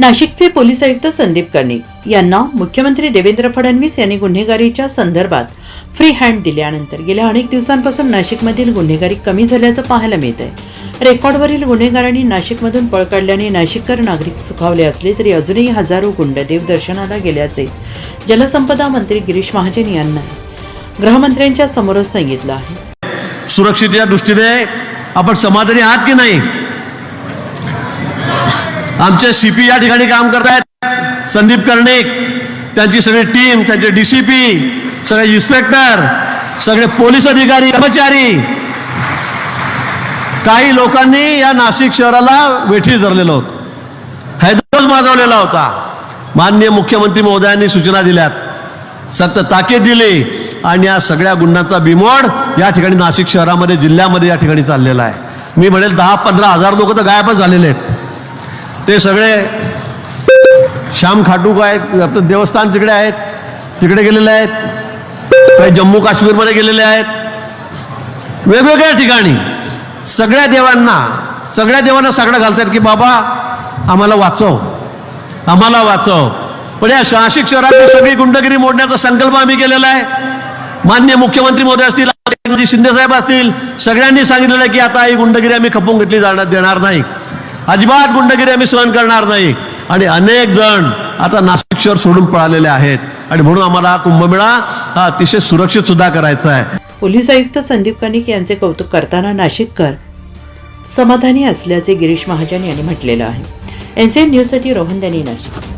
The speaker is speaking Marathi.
नाशिकचे पोलीस आयुक्त संदीप कर्णिक यांना मुख्यमंत्री देवेंद्र फडणवीस यांनी गुन्हेगारीच्या संदर्भात फ्री हँड दिल्यानंतर गेल्या अनेक दिवसांपासून नाशिकमधील गुन्हेगारी कमी झाल्याचं पाहायला मिळत आहे रेकॉर्डवरील गुन्हेगारांनी नाशिकमधून पळ काढल्याने नाशिककर नागरिक सुखावले असले तरी अजूनही हजारो गुंड देवदर्शनाला गेल्याचे जलसंपदा मंत्री गिरीश महाजन यांना गृहमंत्र्यांच्या समोरच सांगितलं आहे. या दृष्टीने आपण समाधानी आहात की नाही? आमचे सी पी या ठिकाणी काम करतायत. संदीप कर्णिक त्यांची सगळी टीम त्यांचे डी सी पी सगळे इन्स्पेक्टर सगळे पोलीस अधिकारी कर्मचारी. काही लोकांनी या नाशिक शहराला वेठीस धरलेलं होतं. हैदराबाद माजवलेला होता. माननीय मुख्यमंत्री महोदयांनी सूचना दिल्यात. सक्त ताकीद दिली आणि या सगळ्या गुन्ह्यांचा बिमोड या ठिकाणी नाशिक शहरामध्ये जिल्ह्यामध्ये या ठिकाणी चाललेला आहे. मी म्हणेल दहा पंधरा हजार लोक तर गायबच झालेले आहेत. ते सगळे श्याम खाटू आहेत आपलं देवस्थान तिकडे आहेत तिकडे गेलेले आहेत काही जम्मू काश्मीरमध्ये गेलेले आहेत. वेगवेगळ्या ठिकाणी सगळ्या देवांना सगळ्या देवांना सगळं घालतात की बाबा आम्हाला वाचव आम्हाला वाचव. पण या नाशिक शहरातली सगळी गुंडगिरी मोडण्याचा संकल्प आम्ही केलेला आहे. मान्य मुख्यमंत्री महोदय असतील शिंदे साहेब असतील सगळ्यांनी सांगितलेलं आहे की आता ही गुंडगिरी आम्ही खपवून घेतली जाणार देणार नाही. अजिबात गुंडगिरी आम्ही सहन करणार नाही. आणि अनेक जण आता नाशिक शहर सोडून पळालेले आहेत. आणि म्हणून आम्हाला हा कुंभमेळा हा अतिशय सुरक्षित सुद्धा करायचा आहे. पोलीस आयुक्त संदीप कणिक यांचे कौतुक करताना नाशिककर समाधानी असल्याचे गिरीश महाजन यांनी म्हटलेलं आहे. एन न्यूजसाठी रोहन त्यांनी नाशिक.